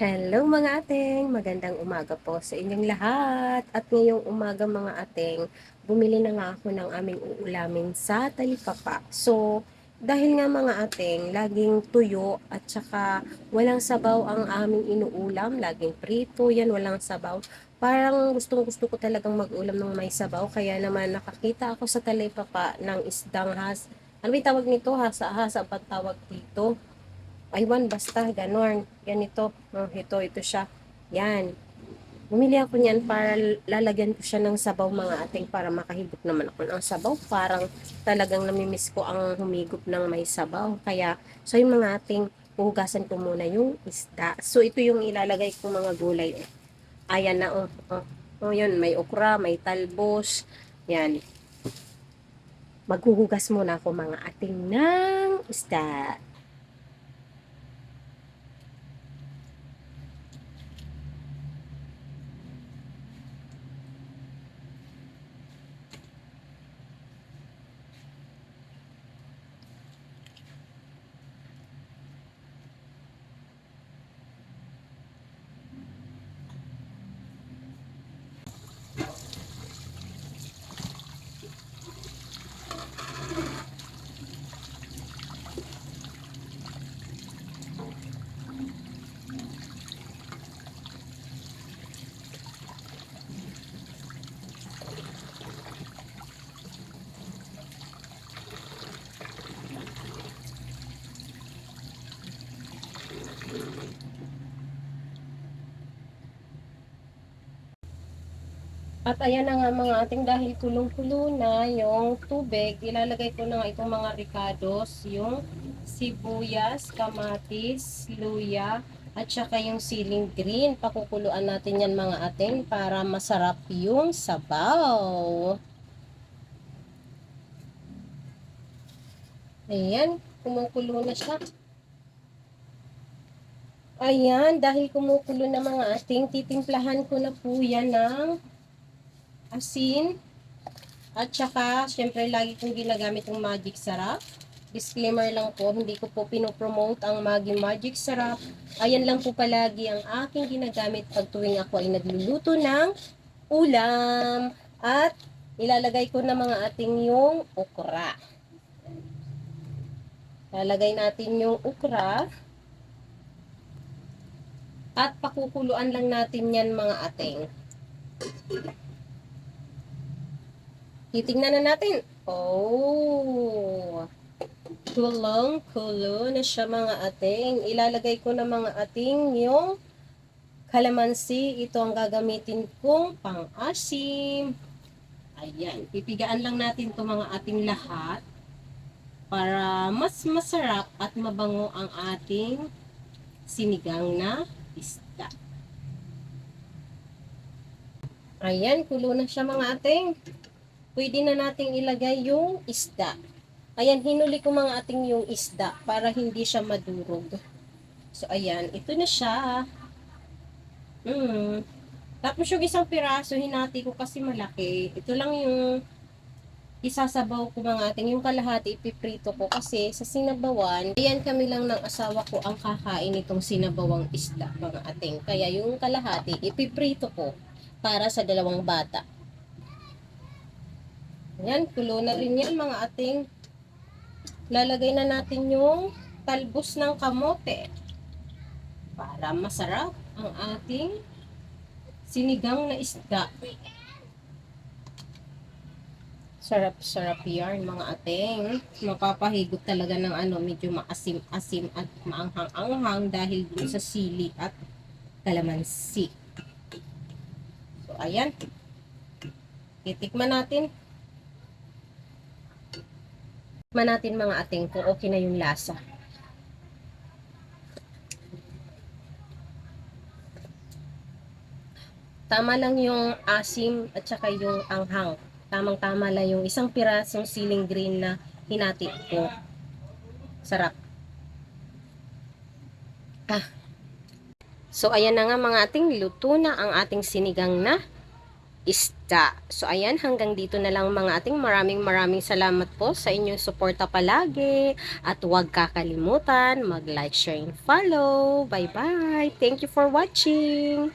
Hello mga ating, magandang umaga po sa inyong lahat. At ngayong umaga mga ating, bumili na nga ako ng aming uulamin sa Talipapa. So, dahil nga mga ating, laging tuyo at saka walang sabaw ang aming inuulam, laging prito, yan walang sabaw. Parang gustong gusto ko talagang mag-ulam ng may sabaw, kaya naman nakakita ako sa Talipapa ng isdang has. Ano ba tawag nito? Hasa-hasa pa tawag dito aywan, basta, ganon. Ganito, oh, ito, ito siya. Yan. Bumili ako niyan para lalagyan ko siya ng sabaw mga ating para makahigop naman ako ng sabaw. Parang talagang namimiss ko ang humigop ng may sabaw. Kaya, so yung mga ating huhugasan ko muna yung isda. So, ito yung ilalagay ko mga gulay. Ayan na, oh. Oh, oh yun, may okra, may talbos. Yan. Maghuhugas muna ako mga ating ng isda. At ayan na nga mga ating dahil kulong-kulo na yung tubig, ilalagay ko na nga itong mga ricados, yung sibuyas, kamatis, luya, at saka yung siling green. Pakukuluan natin yan mga ating para masarap yung sabaw. Ayan, kumukulo na siya. Ayan, dahil kumukulo na mga ating, titimplahan ko na po yan ng asin, at saka, syempre, lagi kong ginagamit yung magic sarap. Disclaimer lang po, hindi ko po pinopromote ang Maggi Magic Sarap. Ayan lang po palagi ang aking ginagamit pag tuwing ako ay nagluluto ng ulam. At ilalagay ko na mga ating yung okra. Lalagay natin yung okra. At pakukuluan lang natin yan mga ating. Titingnan na natin. Oh. Kulong, kulo na siya mga ating. Ilalagay ko na mga ating yung kalamansi. Ito ang gagamitin kong pang-asim. Ayan. Pipigaan lang natin to mga ating lahat para mas masarap at mabango ang ating sinigang na isda. Ayan, kulo na siya mga ating pwede na nating ilagay yung isda. Ayan, hinuli ko mga ating yung isda para hindi siya madurog. So, ayan, ito na siya. Mm. Tapos yung isang piraso, hinati ko kasi malaki. Ito lang yung isasabaw ko mga ating yung kalahati ipiprito ko kasi sa sinabawan, ayan kami lang ng asawa ko ang kakain itong sinabawang isda mga ating. Kaya yung kalahati ipiprito ko para sa dalawang bata. Yan, kulo na rin yan mga ating lalagay na natin yung talbos ng kamote para masarap ang ating sinigang na isda. Sarap-sarap yarn mga ating. Mapapahigot talaga ng ano, medyo maasim-asim at maanghang-anghang dahil dun sa sili at kalamansi. So, ayan. Titikman natin. Tikman natin mga ating kung okay na yung lasa. Tama lang yung asim at saka yung anghang. Tamang-tama lang yung isang pirasong siling green na hinati ko. Sarap. Ah. So, ayan na nga mga ating luto na ang ating sinigang na isda. So, ayan, hanggang dito na lang mga ating maraming maraming salamat po sa inyong suporta palagi. At huwag kakalimutan, mag-like, share, and follow. Bye-bye! Thank you for watching!